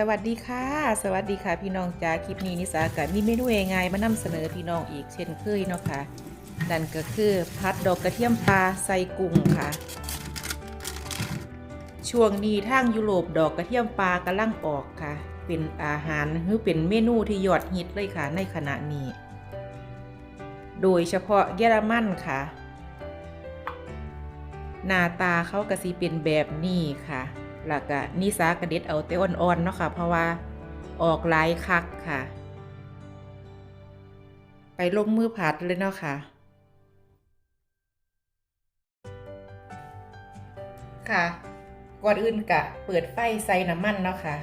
สวัสดีค่ะ สวัสดีค่ะพี่น้องจ้าคลิปนี้นิสากับมีเมนูง่ายๆมานำเสนอพี่น้องอีกเช่นเคยเนาะค่ะนั่นก็คือพัดดอกกระเทียมปลาใส่กุ้งค่ะ ช่วงนี้ทางยุโรปดอกกระเทียมปลากำลังออกค่ะ เป็นอาหารหรือเป็นเมนูที่ยอดฮิตเลยค่ะในขณะนี้ โดยเฉพาะเยอรมันค่ะ หน้าตาเขาก็สิเป็นแบบนี้ค่ะ แล้วก็นิสากระเด็ดเอาแต่อ่อนๆเนาะค่ะ เพราะว่าออกลายคักค่ะ ไปลงมือผัดเลยเนาะค่ะ ค่ะ ก่อนอื่นกะเปิดไฟใส่น้ำมันเนาะค่ะ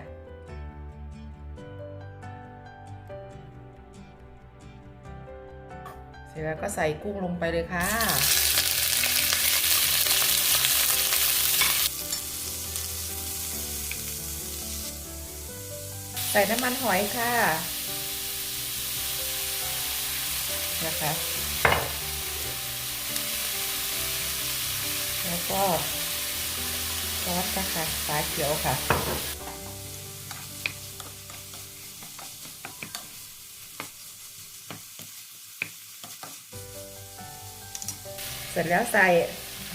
เสร็จแล้วก็ใส่กุ้งลงไปเลยค่ะ ใส่น้ำมันหอยค่ะ นะคะ แล้วก็ซอสนะคะสาเขียวค่ะเสร็จแล้วใส่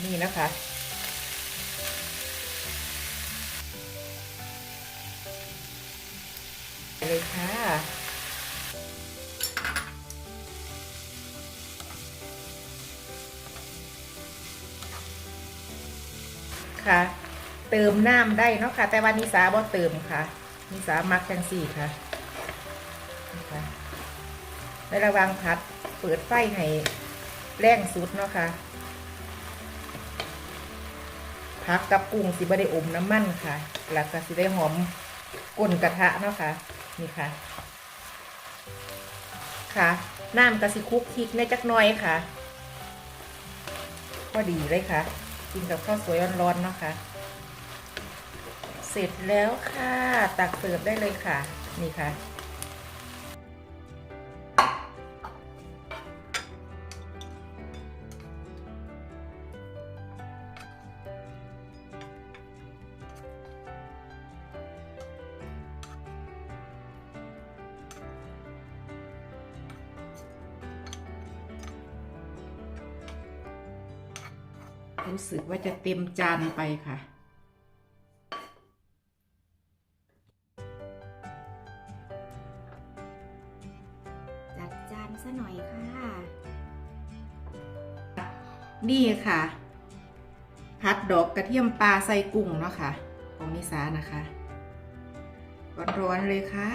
นี่นะคะ เลยค่ะค่ะเติมน้ำได้เนาะค่ะ แต่ว่านิสาบ่เติมค่ะนิสามักจังสี่ค่ะนะคะในระหว่างผัดเปิดไฟให้แรงสุดเนาะค่ะพักกับกุ้งสิบ่ได้อมน้ำมันค่ะแล้วก็สิได้หอมก้นกระทะเนาะค่ะ นี่ค่ะ ค่ะน้ำกระสิคุกคลิกในจักน้อยค่ะพอดีเลยค่ะ กินกับข้าวสวยร้อนๆเนาะค่ะ เสร็จแล้วค่ะ ตักเสิร์ฟได้เลยค่ะ นี่ค่ะ รู้สึกว่าจะเต็มจานไปค่ะ จัดจานซะหน่อยค่ะ นี่ค่ะผัดดอกกระเทียมปลาใส่กุ้งเนาะค่ะของนิสานะคะ ร้อนๆเลยค่ะ